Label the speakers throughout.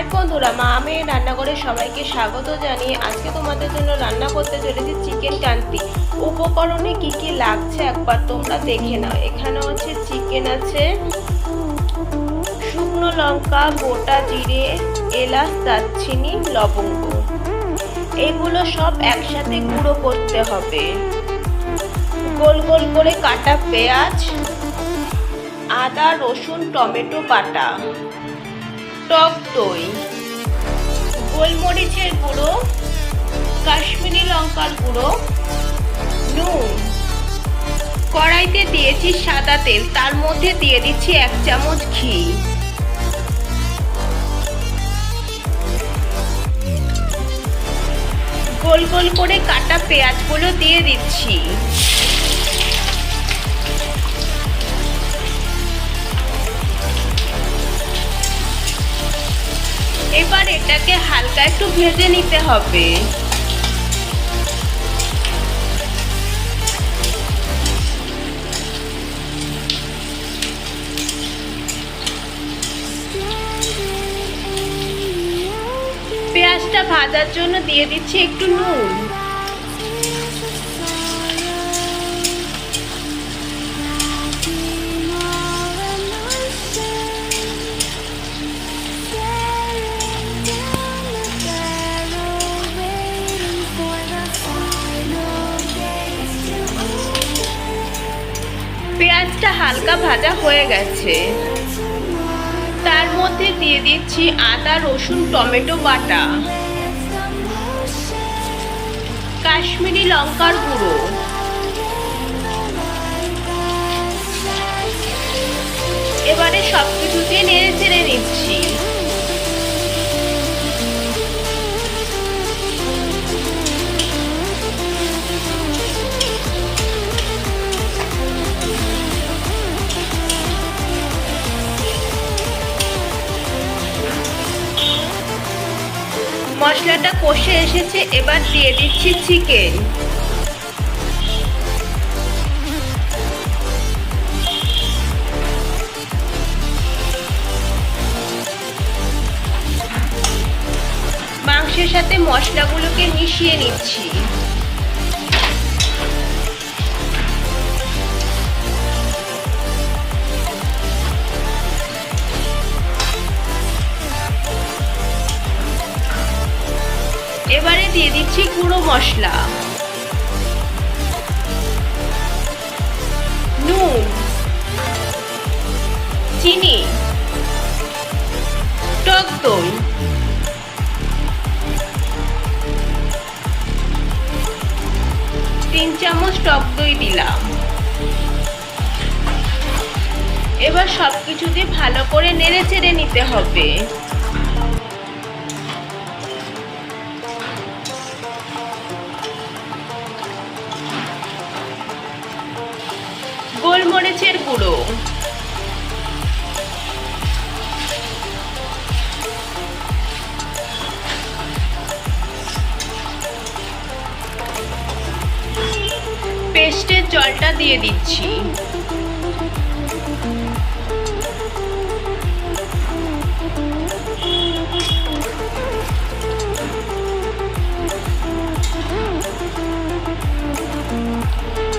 Speaker 1: High বন্ধুরা, মা আমি রান্নাঘরে সবাইকে স্বাগত জানিয়ে আজকে তোমাদের জন্য রান্না করতে চলেছি চিকেন কান্তি। উপকরণে কি কি লাগছে একবার তোমরা দেখে নাও। এখানে হচ্ছে চিকেন আছে, শুকনো লঙ্কা, গোটা জিরে, এলাচ, দারচিনি, লবঙ্গ। এগুলো সব একসাথে গুঁড়ো করতে হবে। গোল গোল করে কাটা পেঁয়াজ, আদা, রসুন, টমেটো, বাটা। টক দই, গোলমরিচের গুঁড়ো, কাশ্মীরি লঙ্কার গুঁড়ো, নুন। কড়াইতে দিয়েছি সাদা তেল, তার মধ্যে দিয়ে দিচ্ছি এক চামচ ঘি। গোল গোল করে কাটা পেঁয়াজগুলো দিয়ে দিচ্ছি। এটাকে হালকা একটু ভেজে নিতে হবে। পেঁয়াজটা ভাজার জন্য দিয়ে দিচ্ছি একটু নুন। পেঁয়াজটা হালকা ভাজা হয়ে গেছে। তার মধ্যে দিয়ে দিচ্ছি আদা, রসুন, টমেটো বাটা, কাশ্মীরি লঙ্কার গুঁড়ো। এবারে সব কিছু দিয়ে নেড়ে চেড়ে নিচ্ছি। মশলাটা কষে এসেছে এবার দিয়ে দিচ্ছি চিকেন মাংসের সাথে মশলাগুলোকে মিশিয়ে নিচ্ছি। দিয়ে দিচ্ছি গুঁড়ো মশলা। নুন, চিনি, টক দই, তিন চামচ টক দই দিলাম। এবার সব কিছু দিয়ে ভালো করে নেড়ে চেড়ে নিতে হবে। গুঁড়ো। পেস্টের জলটা দিয়ে দিচ্ছি।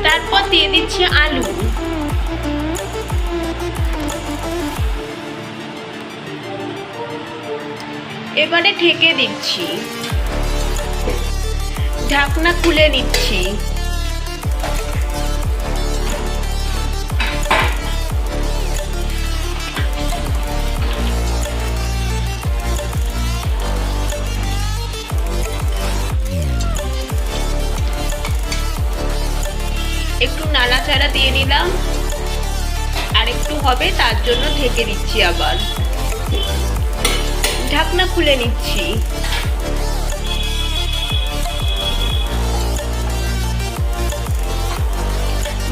Speaker 1: তারপর দিয়ে দিচ্ছি আলু। এবারে ঢেকে দিচ্ছি। ঢাকনা খুলে নিচ্ছি। একটু নাড়াচাড়া দিয়ে নিলাম। আর একটু হবে, তার জন্য ঢেকে দিচ্ছি আবার। ঢাকনা খুলে নিচ্ছি।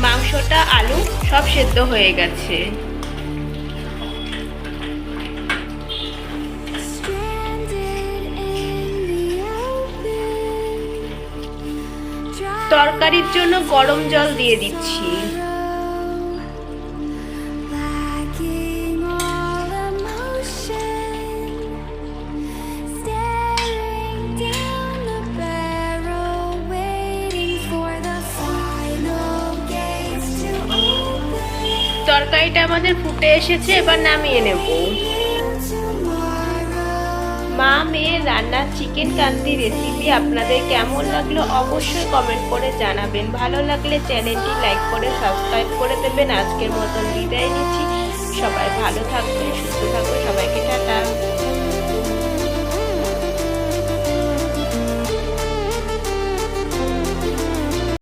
Speaker 1: মাংসটা আলু সব সেদ্ধ হয়ে গেছে। তরকারির জন্য গরম জল দিয়ে দিচ্ছি। তরকারিটা আমাদের ফুটে এসেছে, এবার নামিয়ে নেব। মা মেয়ে রান্নার চিকেন কান্তি রেসিপি আপনাদের কেমন লাগল অবশ্যই কমেন্ট করে জানাবেন। ভালো লাগলে চ্যানেলটি লাইক করে সাবস্ক্রাইব করে দেবেন। আজকের মতন বিদায় নিচ্ছি। সবাই ভালো থাকবেন, সুস্থ থাকবেন। সবাইকে টাটা।